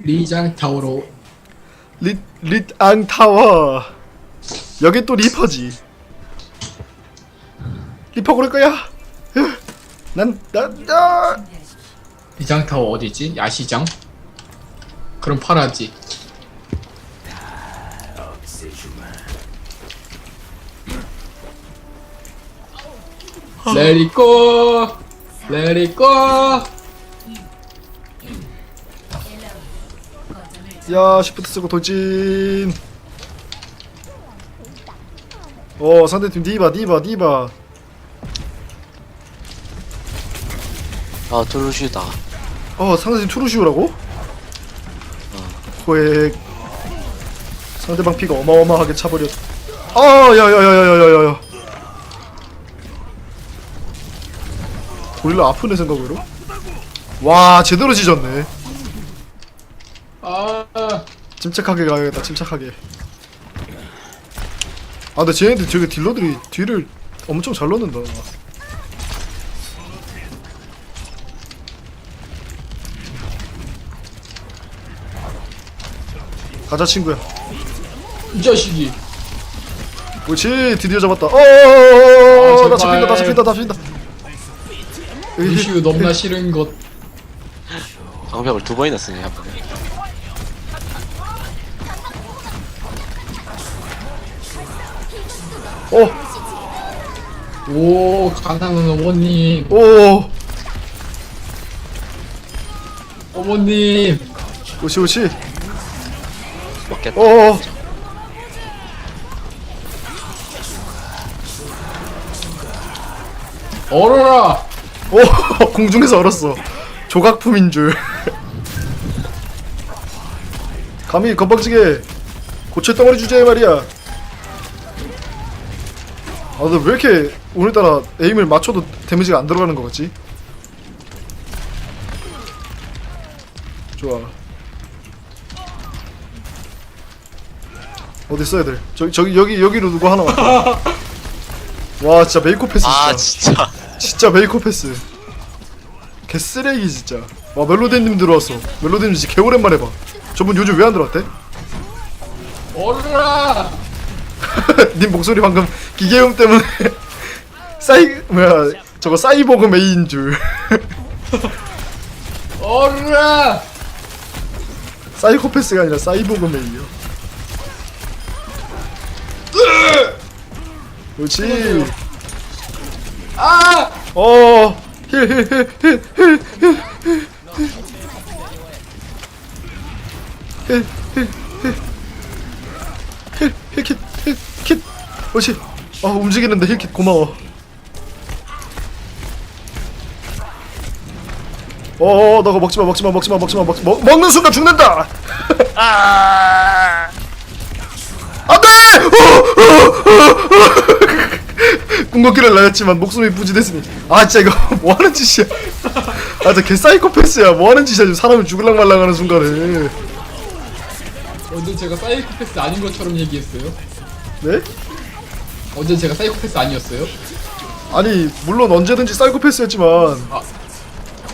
리장 타오로 릿, 릿앙 타워 여기 또 리퍼지 리퍼 고를 거야 으, 난, 난, 나 리장 타워 어디지? 야시장? 그럼 팔아지. It go. 야, 시프트 쓰고 돌진. 어, 상대팀 디바, 디바, 디바. 아 트루슈다 어, 상대팀 투루시우라고? 호액. 상대방 피가 어마어마하게 차버렸. 아, 야, 야, 야, 야, 야, 야, 야. 고릴라 아프네 생각으로. 와, 제대로 지졌네. 아, 침착하게 가야겠다, 침착하게. 아, 근데 쟤네들 저기 딜러들이 뒤를 엄청 잘 넣는다. 가자, 친구야. 이 자식이. 그렇지, 드디어 잡았다. 어어어어어어, 나 아. 잡힌다, 나 잡힌다, 나 잡힌다. 루시우 너무나 싫은 것. 방벽을 두 번이나 쓰네 한 번에 오, 가난한 어머님. 오, 어머님. 그렇지, 그렇지. 먹겠다 어어. 얼어라. 오, 공중에서 얼었어. 조각품인 줄. 감히 건방지게 고체 덩어리 주제에 말이야. 아, 근데 왜 이렇게 오늘따라 에임을 맞춰도 데미지가 안 들어가는 거 같지? 좋아. 어디 있어 애들? 저기 저기 여기 여기로 누구 하나 왔다. 와 진짜 메이크업 패스 진짜. 아 진짜 진짜 메이크업 패스 개 쓰레기 진짜 와 멜로디님 들어왔어 멜로디님 진짜 개 오랜만에 봐 저분 요즘 왜 안 들어왔대? 얼어라. 님 목소리 방금 기계음 때문에 사이 뭐야 저거 사이버그 메인 줄. 어라! 사이코패스가 아니라 사이버그 메인이요. 그렇지. 아! 어. 그렇지. 아 움직이는데 힐킷 고마워. 어, 너가 먹지 마, 먹지 마, 먹지 마, 먹지 마, 먹지 먹 먹는 순간 죽는다. 아, 안돼! 궁극기를 날렸지만 목숨이 부지됐으니 아 진짜 이거 뭐하는 짓이야 아 진짜 개 사이코패스야 뭐하는 짓이야 지금 사람을 죽을랑 말랑하는 순간에 언제 제가 사이코패스 아닌 것처럼 얘기했어요? 네? 언제 제가 사이코패스 아니었어요? 아니 물론 언제든지 사이코패스였지만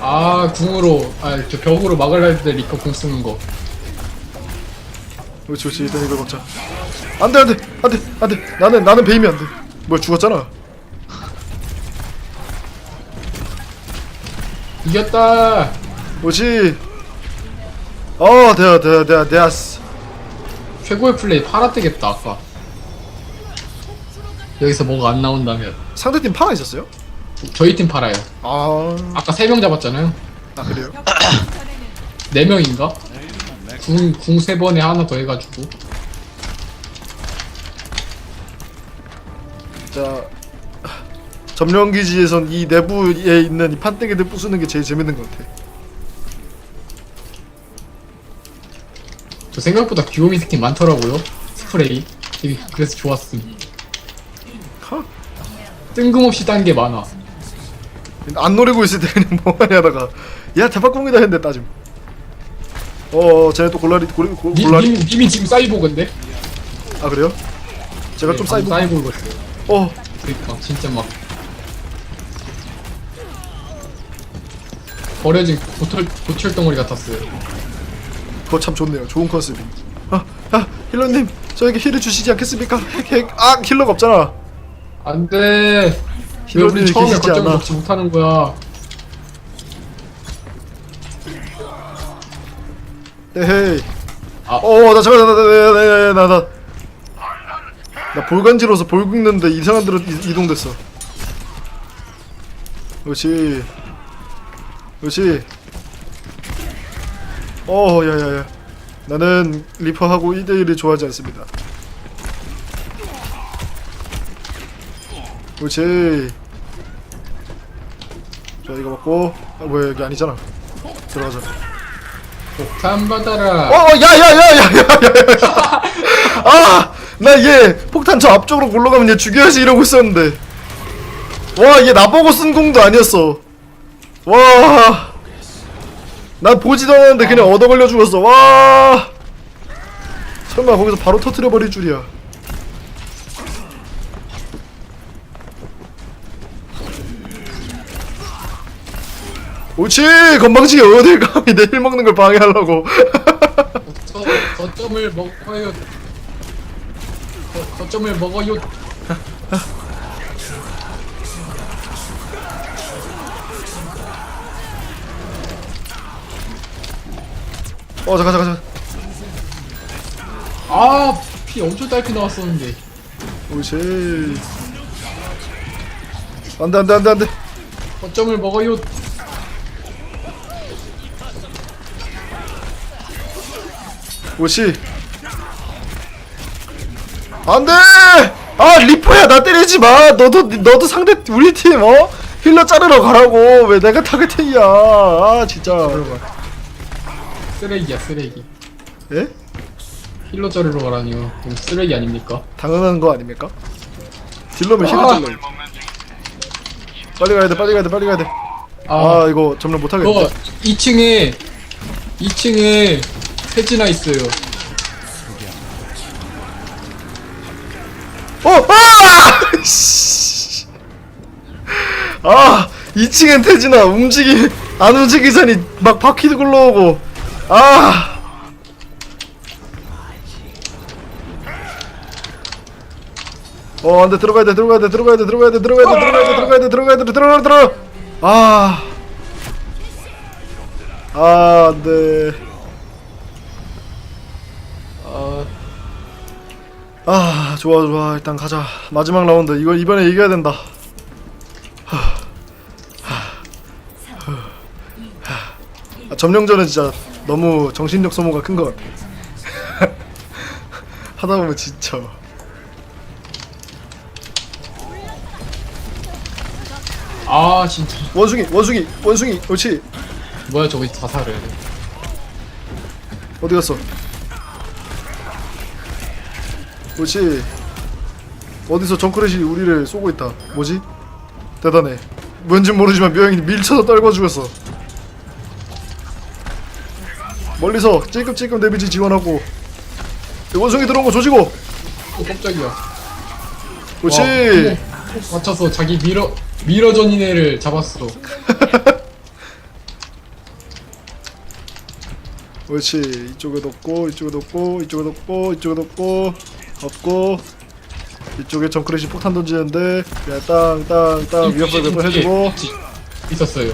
아 궁으로 아 저 벽으로 막을 할때 리커 궁 쓰는 거 그렇지 그렇지 일단 이걸 먹자 안돼 안돼 안돼 안돼 나는 나는 베임이 안돼 뭐야 죽었잖아 이겼다 그렇지 어 대야 대야 대야 대야스 최고의 플레이 팔아 뜨겠다 아까 여기서 뭐가 안 나온다면. 상대팀 파라 있었어요? 저희 팀 팔아요. 아, 아까 3명 잡았잖아요. 아 그래요? 4명인가? 궁, 궁 3번에 하나 더 해가지고. 자 점령 기지에선 이 내부에 있는 이 판때기들 부수는 게 제일 재밌는 것 같아. 저 생각보다 귀요미 스킨 많더라고요. 스프레이. 되게 그래서 좋았음. 하? 뜬금없이 딴 게 많아 안 노리고 있을 때 그냥 뭐하냐 하다가 야 대박공이다 했는데 따짐 어 쟤네 또 골라리 골, 골, 니, 골라리 님, 님이 지금 사이보그인데? 아 그래요? 제가 좀 사이버 사이보그였어요 어 그니까 진짜 막 버려진 고철, 고철 덩어리 같았어요 그거 참 좋네요. 좋은 컨셉이. 아, 아, 힐러님, 저에게 힐을 주시지 않겠습니까? 핵, 핵. 아, 힐러가 없잖아. 안돼. 왜 우리 처음에 계시지 않아. 먹지 못하는 거야? 에헤이. 아. 어, 나 잠깐, 나, 나, 나, 나, 나, 나, 나 볼간지로서 볼 긁는데 이상한 데로 이, 이동됐어. 그렇지. 그렇지. 어, 야야야. 나는 리퍼하고 1대1을 좋아하지 않습니다. 그렇지. 자, 이거 먹고. 아, 뭐야, 여기 아니잖아. 들어가자. 폭탄 받아라. 어, 야야야야야야야! 아, 나 얘 폭탄 저 앞쪽으로 올라가면 얘 죽여야지 이러고 있었는데. 와, 얘 나보고 쓴 공도 아니었어. 와, 난 보지도 않았는데 그냥 얻어 걸려 죽었어. 와, 설마 거기서 바로 터트려 버릴 줄이야. 옳지 건방지게 어딜 감히 내힐 먹는 걸 방해하려고 저 거점을 먹어요. 거, 거점을 먹어요. 어 잠깐 잠깐 잠깐 아, 피 엄청 딸피 나왔었는데. 옳지 안돼 안돼 안돼 안돼 거점을 먹어요. 옳지 안돼 아 리퍼야 나 때리지 마 너도 너도 상대 우리 팀 어? 힐러 자르러 가라고 왜 내가 타겟팅이야 아 진짜 쓰레기야, 쓰레기. 예? 힐러 자르러 가라니요. 그럼 쓰레기 아닙니까? 당연한 거 아닙니까? 딜러면 힐러 아. 잘라 빨리 가야 돼 빨리 가야 돼 빨리 가야 돼아 아, 이거 점령 못 하겠네 그거 2층에 2층에 태진아 있어요. 어! 아! 씨. 아! 2층엔 태진아 움직이 안 움직이자니 막 바퀴도 굴러오고 아! 어 안돼 들어가야 돼 들어가야 돼 들어가야 돼 들어가야 돼 들어가야 돼 들어가야 돼 들어가야 돼 들어가야 돼 들어가 들어 아! 아 안돼 아, 아 좋아 좋아. 일단 가자. 마지막 라운드. 이거 이번에 이겨야 된다. 아, 점령전은 진짜 너무 정신력 소모가 큰 것 같아. 하다 보면 지쳐. 아 진짜. 원숭이 원숭이 원숭이. 그렇지. 뭐야 저거 자살을 어디 갔어 그렇지. 어디서 정크렛이 우리를 쏘고 있다. 뭐지? 대단해. 뭔진 모르지만 묘양이 밀쳐서 떨궈 죽었어. 멀리서 찔끔찔끔 데미지 지원하고. 원숭이 들어온 거 조지고. 어 깜짝이야. 그렇지. 와, 꼭 맞춰서 자기 미러 미러전인 애를 잡았어. 그렇지. 이쪽에도 없고 이쪽에도 없고 이쪽에도 없고 이쪽에도 없고 없고 이쪽에 정크렛이 폭탄 던지는데 그냥 땅땅땅 위협을 또 해주고 있었어요.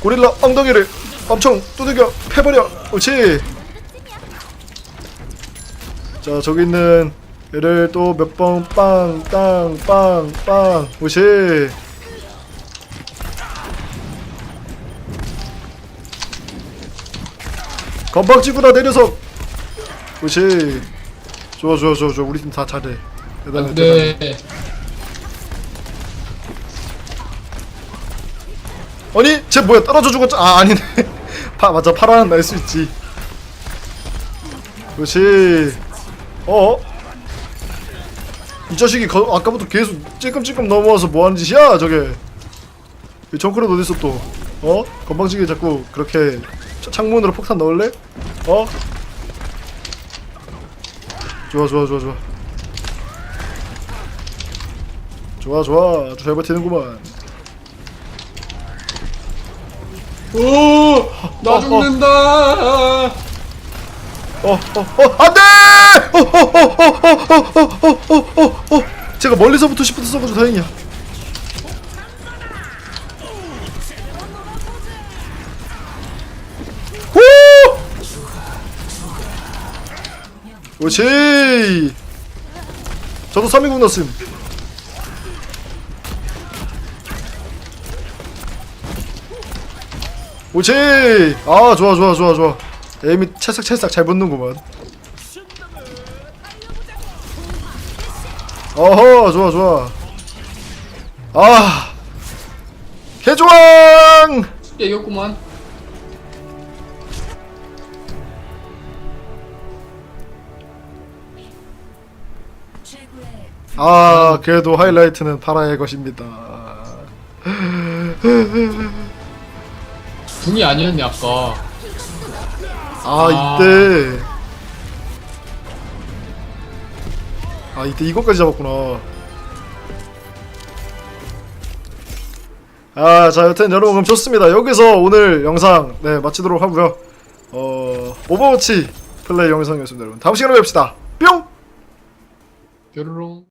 고릴라 엉덩이를 엄청 두들겨 패버려. 그렇지. 자 저기 있는 얘를 또 몇 번 빵 땅 빵 빵. 그렇지. 건방지구나 내려서 그렇지 좋아 좋아 좋아 좋아. 우리 팀 다 잘해. 대단해 대단해. 안돼 아니 쟤 뭐야? 떨어져 죽었죠? 아 아니네. 파 맞아. 파라는 날 수 있지. 그렇지. 어? 이 자식이 거, 아까부터 계속 찔끔찔끔 넘어와서 뭐하는 짓이야 저게? 이 정크렛 어딨어 또? 어? 건방지게 자꾸 그렇게 차- 창문으로 폭탄 넣을래? 어? 좋아 좋아 좋아 좋아 좋아 좋아 잘 버티는구만 오나 죽는다 어, 어, 어, 안 돼! 어, 어, 어, 어, 어, 어, 어, 어, 어, 어. 제가 멀리서부터 시프트 써가지고 다행이야. 그렇지! 저도 3인국 넣었음. 오지! 아, 좋아, 좋아, 좋아, 좋아. 에임이 찰싹찰싹 잘 붙는구만. 어허, 좋아, 좋아. 아, 개조왕! 야 이겼구만. 아, 그래도 하이라이트는 파라의 것입니다. 궁이 아니었네 아까. 아, 아. 이때. 아, 이때 이거까지 잡았구나. 아, 자, 여튼 여러분 그럼 좋습니다. 여기서 오늘 영상 네, 마치도록 하고요. 어, 오버워치 플레이 영상이었습니다, 여러분. 다음 시간에 뵙시다. 뿅! 뾰로롱.